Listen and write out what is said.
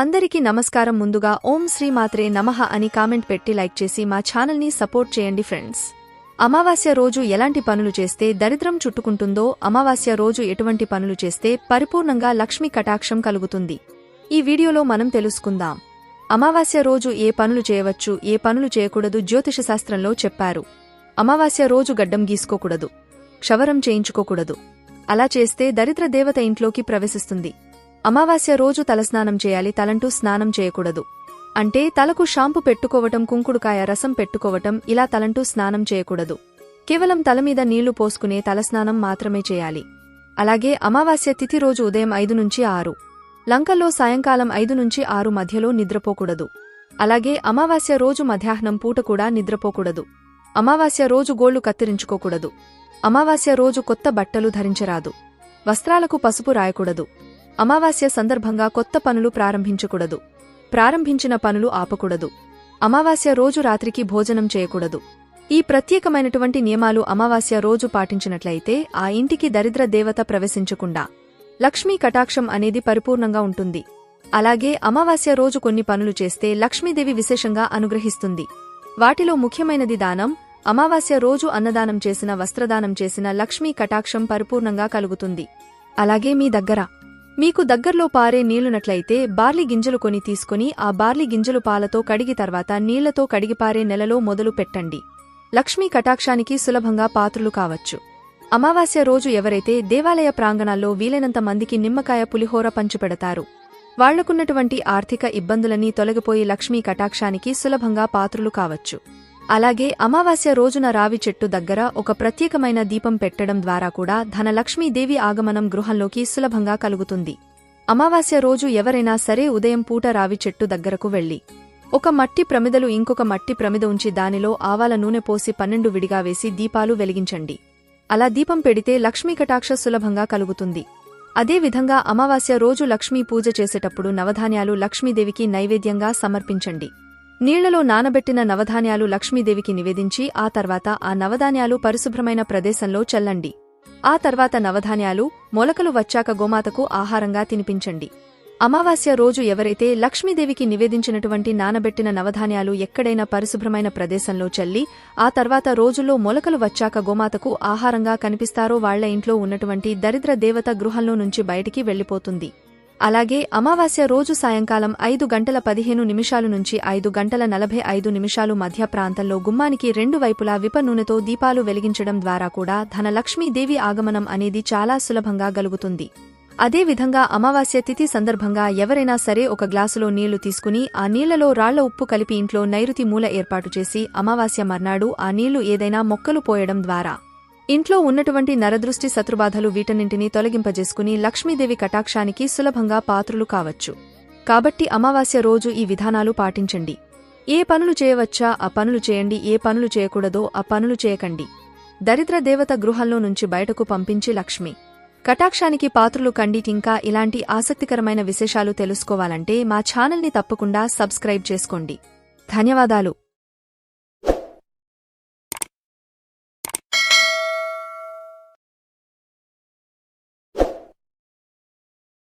అందరికీ నమస్కారం. ముందుగా ఓం శ్రీ మాత్రే నమః అని కామెంట్ పెట్టి లైక్ చేసి మా ఛానల్ని సపోర్ట్ చేయండి ఫ్రెండ్స్. అమావాస్య రోజు ఎలాంటి పనులు చేస్తే దరిద్రం చుట్టుకుంటుందో అమావాస్య రోజు ఎటువంటి పనులు చేస్తే పరిపూర్ణంగా లక్ష్మీ కటాక్షం కలుగుతుంది. ఈ వీడియోలో మనం తెలుసుకుందాం. అమావాస్య రోజు ఏ పనులు చేయవచ్చు ఏ పనులు చేయకూడదు జ్యోతిష శాస్త్రంలో చెప్పారు. అమావాస్య రోజు గడ్డం గీసుకోకూడదు క్షవరం చేయించుకోకూడదు. అలా చేస్తే దరిద్ర దేవత ఇంట్లోకి ప్రవేశిస్తుంది. అమావాస్య రోజు తలస్నానం చేయాలి తలంటూ స్నానం చేయకూడదు. అంటే తలకు షాంపు పెట్టుకోవటం కుంకుడుకాయ రసం పెట్టుకోవటం ఇలా తలంటూ స్నానం చేయకూడదు. కేవలం తలమీద నీళ్ళు పోసుకునే తలస్నానం మాత్రమే చేయాలి. అలాగే అమావాస్య తిథి రోజు ఉదయం ఐదు నుంచి ఆరు. లంకల్లో సాయంకాలం ఐదు నుంచి ఆరు మధ్యలో నిద్రపోకూడదు. అలాగే అమావాస్య రోజు మధ్యాహ్నం పూట కూడా నిద్రపోకూడదు. అమావాస్య రోజు గోళ్ళు కత్తిరించుకోకూడదు. అమావాస్య రోజు కొత్త బట్టలు ధరించరాదు. వస్త్రాలకు పసుపు రాయకూడదు. అమావాస్య సందర్భంగా కొత్త పనులు ప్రారంభించకూడదు. ప్రారంభించిన పనులు ఆపకూడదు. అమావాస్య రోజు రాత్రికి భోజనం చేయకూడదు. ఈ ప్రత్యేకమైనటువంటి నియమాలు అమావాస్య రోజు పాటించినట్లయితే ఆ ఇంటికి దరిద్ర దేవత ప్రవేశించకుండా లక్ష్మీ కటాక్షం అనేది పరిపూర్ణంగా ఉంటుంది. అలాగే అమావాస్య రోజు కొన్ని పనులు చేస్తే లక్ష్మీదేవి విశేషంగా అనుగ్రహిస్తుంది. వాటిలో ముఖ్యమైనది దానం అమావాస్య రోజు అన్నదానం చేసిన వస్త్రదానం చేసిన లక్ష్మీ కటాక్షం పరిపూర్ణంగా కలుగుతుంది. అలాగే మీ దగ్గర మీకు దగ్గర్లో పారే నీళ్ళునట్లయితే బార్లీ గింజలు కొని తీసుకుని ఆ బార్లీ గింజలు పాలతో కడిగి తర్వాత నీళ్ళతో కడిగిపారే నెలలో మొదలు పెట్టండి. లక్ష్మీ కటాక్షానికి సులభంగా పాత్రులు కావచ్చు. అమావాస్య రోజు ఎవరైతే దేవాలయ ప్రాంగణాల్లో వీలైనంత మందికి నిమ్మకాయ పులిహోర పంచిపెడతారు వాళ్ళకున్నటువంటి ఆర్థిక ఇబ్బందులన్నీ తొలగిపోయి లక్ష్మీ కటాక్షానికి సులభంగా పాత్రులు కావచ్చు. అలాగే అమావాస్య రోజున రావి చెట్టు దగ్గర ఒక ప్రత్యేకమైన దీపం పెట్టడం ద్వారా కూడా ధనలక్ష్మీదేవి ఆగమనం గృహంలోకి సులభంగా కలుగుతుంది. అమావాస్య రోజు ఎవరైనా సరే ఉదయం పూట రావి చెట్టు దగ్గరకు వెళ్ళి ఒక మట్టి ప్రమిదలు ఇంకొక మట్టి ప్రమిద ఉంచి దానిలో ఆవాల నూనె పోసి పన్నెండు విడిగా వేసి దీపాలు వెలిగించండి. అలా దీపం పెడితే లక్ష్మీ కటాక్ష సులభంగా కలుగుతుంది. అదేవిధంగా అమావాస్య రోజు లక్ష్మీ పూజ చేసేటప్పుడు నవధాన్యాలు లక్ష్మీదేవికి నైవేద్యంగా సమర్పించండి. నీళ్ళలో నానబెట్టిన నవధాన్యాలు లక్ష్మీదేవికి నివేదించి ఆ తర్వాత ఆ నవధాన్యాలు పరిశుభ్రమైన ప్రదేశంలో చల్లండి. ఆ తర్వాత నవధాన్యాలు మొలకలు వచ్చాక గోమాతకు ఆహారంగా తినిపించండి. అమావాస్య రోజు ఎవరైతే లక్ష్మీదేవికి నివేదించినటువంటి నానబెట్టిన నవధాన్యాలు ఎక్కడైనా పరిశుభ్రమైన ప్రదేశంలో చల్లి ఆ తర్వాత రోజుల్లో మొలకలు వచ్చాక గోమాతకు ఆహారంగా కనిపిస్తారో వాళ్ళ ఇంట్లో ఉన్నటువంటి దరిద్ర దేవత గృహంలో నుంచి బయటికి వెళ్ళిపోతుంది అలాగే అమావాస్య రోజు సాయంకాలం ఐదు గంటల పదిహేను నిమిషాలు నుంచి ఐదు గంటల నలభై ఐదు నిమిషాలు మధ్య ప్రాంతంలో గుమ్మానికి రెండు వైపులా విప నూనెతో దీపాలు వెలిగించడం ద్వారా కూడా ధనలక్ష్మీదేవి ఆగమనం అనేది చాలా సులభంగా గలుగుతుంది. అదేవిధంగా అమావాస్య తిథి సందర్భంగా ఎవరైనా సరే ఒక గ్లాసులో నీళ్ళు తీసుకుని ఆ నీళ్ళలో రాళ్ళ ఉప్పు కలిపి ఇంట్లో నైరుతి మూల ఏర్పాటు చేసి అమావాస్య మర్నాడు ఆ నీళ్ళు ఏదైనా మొక్కలు పోయడం ద్వారా ఇంట్లో ఉన్నటువంటి నరదృష్టి శత్రుబాధలు వీటన్నింటినీ తొలగింపజేసుకుని లక్ష్మీదేవి కటాక్షానికి సులభంగా పాత్రులు కావచ్చు. కాబట్టి అమావాస్య రోజు ఈ విధానాలు పాటించండి. ఏ పనులు చేయవచ్చా? ఆ పనులు చేయండి. ఏ పనులు చేయకూడదో ఆ పనులు చేయకండి. దరిద్ర దేవత గృహంలో నుంచి బయటకు పంపించి లక్ష్మి. కటాక్షానికి పాత్రులు కండి. ఇంకా ఇలాంటి ఆసక్తికరమైన విశేషాలు తెలుసుకోవాలంటే మా ఛానల్ని తప్పకుండా సబ్స్క్రైబ్ చేసుకోండి. ధన్యవాదాలు.